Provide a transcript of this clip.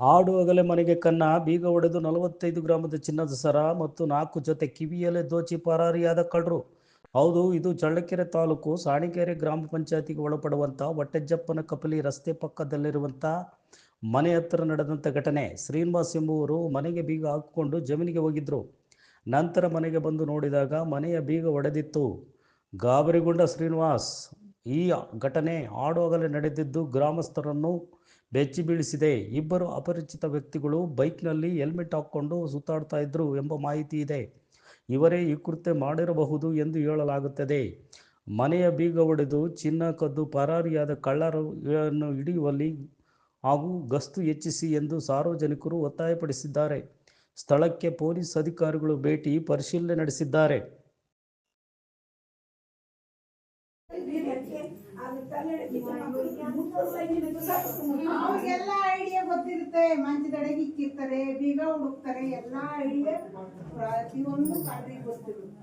ಆಡು ಅಗಲೆ ಮನೆಗೆ ಕನ್ನ, ಬೀಗ ಒಡೆದು ನಲವತ್ತೈದು ಗ್ರಾಮದ ಚಿನ್ನದ ಸರ ಮತ್ತು ನಾಲ್ಕು ಜೊತೆ ಕಿವಿಯಲ್ಲೇ ದೋಚಿ ಪರಾರಿಯಾದ ಕಳ್ಳರು. ಹೌದು, ಇದು ಚಳ್ಳಕೆರೆ ತಾಲೂಕು ಸಾಣಿಕೆರೆ ಗ್ರಾಮ ಪಂಚಾಯತಿಗೆ ಒಳಪಡುವಂಥ ಹೊಟ್ಟೆಜ್ಜಪ್ಪನ ಕಪಲಿ ರಸ್ತೆ ಪಕ್ಕದಲ್ಲಿರುವಂಥ ಮನೆ ಹತ್ತಿರ ನಡೆದಂಥ ಘಟನೆ. ಶ್ರೀನಿವಾಸ್ ಎಂಬುವರು ಮನೆಗೆ ಬೀಗ ಹಾಕಿಕೊಂಡು ಜಮೀನಿಗೆ ಹೋಗಿದ್ರು. ನಂತರ ಮನೆಗೆ ಬಂದು ನೋಡಿದಾಗ ಮನೆಯ ಬೀಗ ಒಡೆದಿತ್ತು. ಗಾಬರಿಗೊಂಡ ಶ್ರೀನಿವಾಸ್, ಈ ಘಟನೆ ಆಡುವಾಗಲೇ ನಡೆದಿದ್ದು ಗ್ರಾಮಸ್ಥರನ್ನು ಬೆಚ್ಚಿ ಬೀಳಿಸಿದೆ. ಇಬ್ಬರು ಅಪರಿಚಿತ ವ್ಯಕ್ತಿಗಳು ಬೈಕ್ನಲ್ಲಿ ಹೆಲ್ಮೆಟ್ ಹಾಕ್ಕೊಂಡು ಸುತ್ತಾಡ್ತಾ ಇದ್ರು ಎಂಬ ಮಾಹಿತಿ ಇದೆ. ಇವರೇ ಈ ಕೃತ್ಯ ಮಾಡಿರಬಹುದು ಎಂದು ಹೇಳಲಾಗುತ್ತದೆ. ಮನೆಯ ಬೀಗ ಒಡೆದು ಚಿನ್ನ ಕದ್ದು ಪರಾರಿಯಾದ ಕಳ್ಳರನ್ನು ಹಿಡಿಯುವಲ್ಲಿ ಹಾಗೂ ಗಸ್ತು ಹೆಚ್ಚಿಸಿ ಎಂದು ಸಾರ್ವಜನಿಕರು ಒತ್ತಾಯಪಡಿಸಿದ್ದಾರೆ. ಸ್ಥಳಕ್ಕೆ ಪೊಲೀಸ್ ಅಧಿಕಾರಿಗಳು ಭೇಟಿ ಪರಿಶೀಲನೆ ನಡೆಸಿದ್ದಾರೆ. ಅವ್ರಿಗೆಲ್ಲ ಐಡಿಯಾ ಗೊತ್ತಿರುತ್ತೆ. ಮಂಚದಡೆಗೆ ಇಕ್ಕಿರ್ತಾರೆ ಬೀಗ ಹುಡುಕ್ತಾರೆ ಎಲ್ಲಾ ಐಡಿಯಾ ಪ್ರತಿಯೊಂದು ಕಾಡ್ರಿಗೆ ಗೊತ್ತಿರುತ್ತೆ.